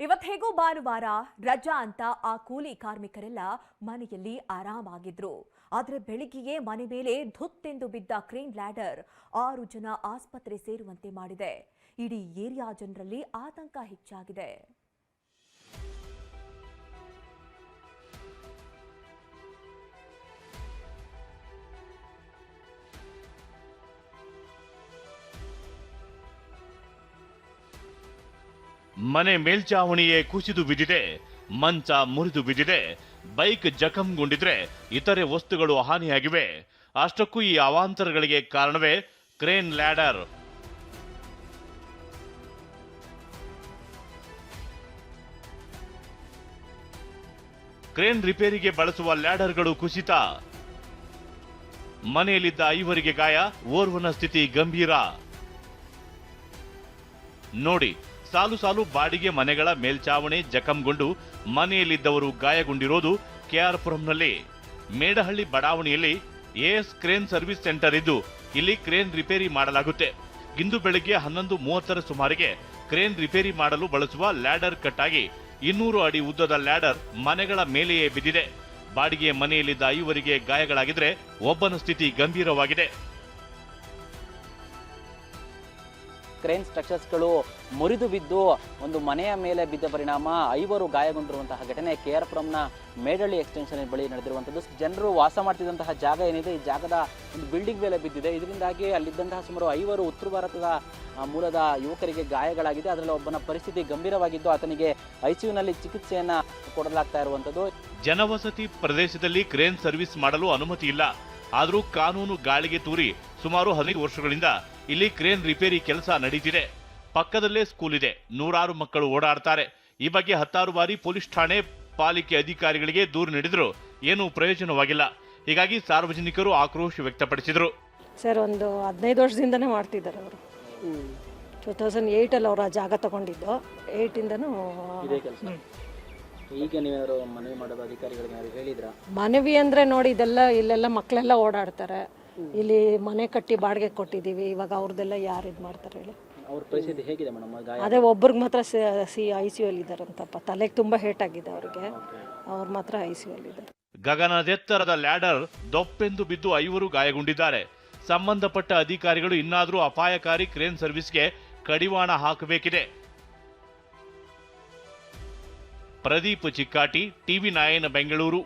ಇವತ್ ಹೇಗೋ ಭಾನುವಾರ ರಜಾ ಅಂತ ಆ ಕೂಲಿ ಕಾರ್ಮಿಕರೆಲ್ಲ ಮನೆಯಲ್ಲಿ ಆರಾಮಾಗಿದ್ರು. ಆದರೆ ಬೆಳಿಗ್ಗೆಯೇ ಮನೆ ಮೇಲೆ ಧುತ್ತೆಂದು ಬಿದ್ದ ಕ್ರೇನ್ ಲ್ಯಾಡರ್ ಆರು ಜನ ಆಸ್ಪತ್ರೆ ಸೇರುವಂತೆ ಮಾಡಿದೆ. ಇಡೀ ಏರಿಯಾ ಜನರಲ್ಲಿ ಆತಂಕ ಹೆಚ್ಚಾಗಿದೆ. ಮನೆ ಮೇಲ್ಚಾವಣಿಯೇ ಕುಸಿದು ಬಿದ್ದಿದೆ, ಮಂಚ ಮುರಿದು ಬಿದ್ದಿದೆ, ಬೈಕ್ ಜಖಂಗೊಂಡಿದ್ರೆ ಇತರೆ ವಸ್ತುಗಳು ಹಾನಿಯಾಗಿವೆ. ಅಷ್ಟಕ್ಕೂ ಈ ಅವಾಂತರಗಳಿಗೆ ಕಾರಣವೇ ಕ್ರೇನ್ ಲ್ಯಾಡರ್. ಕ್ರೇನ್ ರಿಪೇರಿಗೆ ಬಳಸುವ ಲ್ಯಾಡರ್ಗಳು ಕುಸಿತ. ಮನೆಯಲ್ಲಿದ್ದ ಐವರಿಗೆ ಗಾಯ, ಓರ್ವನ ಸ್ಥಿತಿ ಗಂಭೀರ. ನೋಡಿ ಸಾಲು ಸಾಲು ಬಾಡಿಗೆ ಮನೆಗಳ ಮೇಲ್ಚಾವಣಿ ಜಖಂಗೊಂಡು ಮನೆಯಲ್ಲಿದ್ದವರು ಗಾಯಗೊಂಡಿರೋದು ಕೆಆರ್ಪುರಂನಲ್ಲಿ. ಮೇಡಹಳ್ಳಿ ಬಡಾವಣೆಯಲ್ಲಿ ಎಎಸ್ ಕ್ರೇನ್ ಸರ್ವಿಸ್ ಸೆಂಟರ್ ಇದ್ದು ಇಲ್ಲಿ ಕ್ರೇನ್ ರಿಪೇರಿ ಮಾಡಲಾಗುತ್ತೆ. ಇಂದು ಬೆಳಗ್ಗೆ ಹನ್ನೊಂದು ಮೂವತ್ತರ ಸುಮಾರಿಗೆ ಕ್ರೇನ್ ರಿಪೇರಿ ಮಾಡಲು ಬಳಸುವ ಲ್ಯಾಡರ್ ಕಟ್ ಆಗಿ ಇನ್ನೂರು ಅಡಿ ಉದ್ದದ ಲ್ಯಾಡರ್ ಮನೆಗಳ ಮೇಲೆಯೇ ಬಿದ್ದಿದೆ. ಬಾಡಿಗೆ ಮನೆಯಲ್ಲಿದ್ದ ಐವರಿಗೆ ಗಾಯಗಳಾಗಿದ್ರೆ ಒಬ್ಬನ ಸ್ಥಿತಿ ಗಂಭೀರವಾಗಿದೆ. ಕ್ರೇನ್ ಸ್ಟ್ರಕ್ಚರ್ಸ್ಗಳು ಮುರಿದು ಬಿದ್ದು ಒಂದು ಮನೆಯ ಮೇಲೆ ಬಿದ್ದ ಪರಿಣಾಮ ಐವರು ಗಾಯಗೊಂಡಿರುವಂತಹ ಘಟನೆ ಕೆ ಆರ್ ಪುರಂನ ಮೇಡಳ್ಳಿ ಎಕ್ಸ್ಟೆನ್ಷನ್ ಬಳಿ ನಡೆದಿರುವಂಥದ್ದು. ಜನರು ವಾಸ ಮಾಡ್ತಿದ್ದಂತಹ ಜಾಗ ಏನಿದೆ, ಈ ಜಾಗದ ಒಂದು ಬಿಲ್ಡಿಂಗ್ ಮೇಲೆ ಬಿದ್ದಿದೆ. ಇದರಿಂದಾಗಿ ಅಲ್ಲಿದ್ದಂತಹ ಸುಮಾರು ಐವರು ಉತ್ತರ ಭಾರತದ ಮೂಲದ ಯುವಕರಿಗೆ ಗಾಯಗಳಾಗಿದೆ. ಅದರಲ್ಲಿ ಒಬ್ಬನ ಪರಿಸ್ಥಿತಿ ಗಂಭೀರವಾಗಿದ್ದು ಆತನಿಗೆ ಐಸಿಯುನಲ್ಲಿ ಚಿಕಿತ್ಸೆಯನ್ನ ಕೊಡಲಾಗ್ತಾ ಇರುವಂಥದ್ದು. ಜನವಸತಿ ಪ್ರದೇಶದಲ್ಲಿ ಕ್ರೇನ್ ಸರ್ವಿಸ್ ಮಾಡಲು ಅನುಮತಿ ಇಲ್ಲ. ಆದರೂ ಕಾನೂನು ಗಾಳಿಗೆ ತೂರಿ ಸುಮಾರು ಹದಿನೈದು ವರ್ಷಗಳಿಂದ ಇಲ್ಲಿ ಕ್ರೇನ್ ರಿಪೇರಿ ಕೆಲಸ ನಡೀತಿದೆ. ಪಕ್ಕದಲ್ಲೇ ಸ್ಕೂಲ್ ಇದೆ. ನೂರಾರು ಮಕ್ಕಳು ಓಡಾಡ್ತಾರೆ. ಈ ಬಗ್ಗೆ ಹತ್ತಾರು ಬಾರಿ ಪೊಲೀಸ್ ಠಾಣೆ ಪಾಲಿಕೆ ಅಧಿಕಾರಿಗಳಿಗೆ ದೂರು ನೀಡಿದ್ರು. ಏನೂ ಪ್ರಯೋಜನವಾಗಿಲ್ಲ. ಹೀಗಾಗಿ ಸಾರ್ವಜನಿಕರು ಆಕ್ರೋಶ ವ್ಯಕ್ತಪಡಿಸಿದರು. ಸರ್ ಒಂದು ಹದಿನೈದು ವರ್ಷದಿಂದನೇ ಮಾಡ್ತಿದ್ದಾರೆ ಅವರು. ಟೂ ತೌಸಂಡ್ ಏಯ್ಟಲ್ಲಿ ಅವರು ಆ ಜಾಗ ತಗೊಂಡಿದ್ದು. ಏಯ್ಟಿಂದನೂ ಇದೇ ಕೆಲಸ. ಈಗ ನೀವೇನಾದ್ರು ಮನವಿ ಮಾಡೋದು ಅಧಿಕಾರಿಗಳಿಗೆ ಹೇಳಿದ್ರಾ? ಮನವಿ ಅಂದರೆ ನೋಡಿ ಇದೆಲ್ಲ ಇಲ್ಲೆಲ್ಲ ಮಕ್ಕಳೆಲ್ಲ ಓಡಾಡ್ತಾರೆ. ಇಲ್ಲಿ ಮನೆ ಕಟ್ಟಿ ಬಾಡಿಗೆ ಕೊಟ್ಟಿದ್ದೀವಿ. ಇವಾಗ ಅವ್ರದ್ದೆಲ್ಲ ಯಾರು ಇದು ಮಾಡ್ತಾರೆ ಹೇಳಿ. ಅವ್ರ ಪರಿಸ್ಥಿತಿ ಹೇಗಿದೆ ಮೇಡಮ್? ಗಾಯ ಅದೇ ಒಬ್ರಿಗೆ ಮಾತ್ರ ಸಿ ಐ ಸಿ ಅಲ್ಲಿ ಇದ್ದಾರಂತಪ್ಪ ತಲೆಗೆ ತುಂಬ ಹೇಟ್ ಆಗಿದೆ ಅವ್ರಿಗೆ. ಅವ್ರು ಮಾತ್ರ ಐ ಸಿ ಅಲ್ಲಿ ಇದ್ದಾರೆ ಗಗನದೆತ್ತರದ ಲ್ಯಾಡರ್ ದೊಪ್ಪೆಂದು ಬಿದ್ದು ಐವರು ಗಾಯಗೊಂಡಿದ್ದಾರೆ. ಸಂಬಂಧಪಟ್ಟ ಅಧಿಕಾರಿಗಳು ಇನ್ನಾದರೂ ಅಪಾಯಕಾರಿ ಕ್ರೇನ್ ಸರ್ವಿಸ್ಗೆ ಕಡಿವಾಣ ಹಾಕಬೇಕಿದೆ. ಪ್ರದೀಪ್ ಚಿಕ್ಕಾಟಿ ಟಿವಿ ನಾಯನ ಬೆಂಗಳೂರು.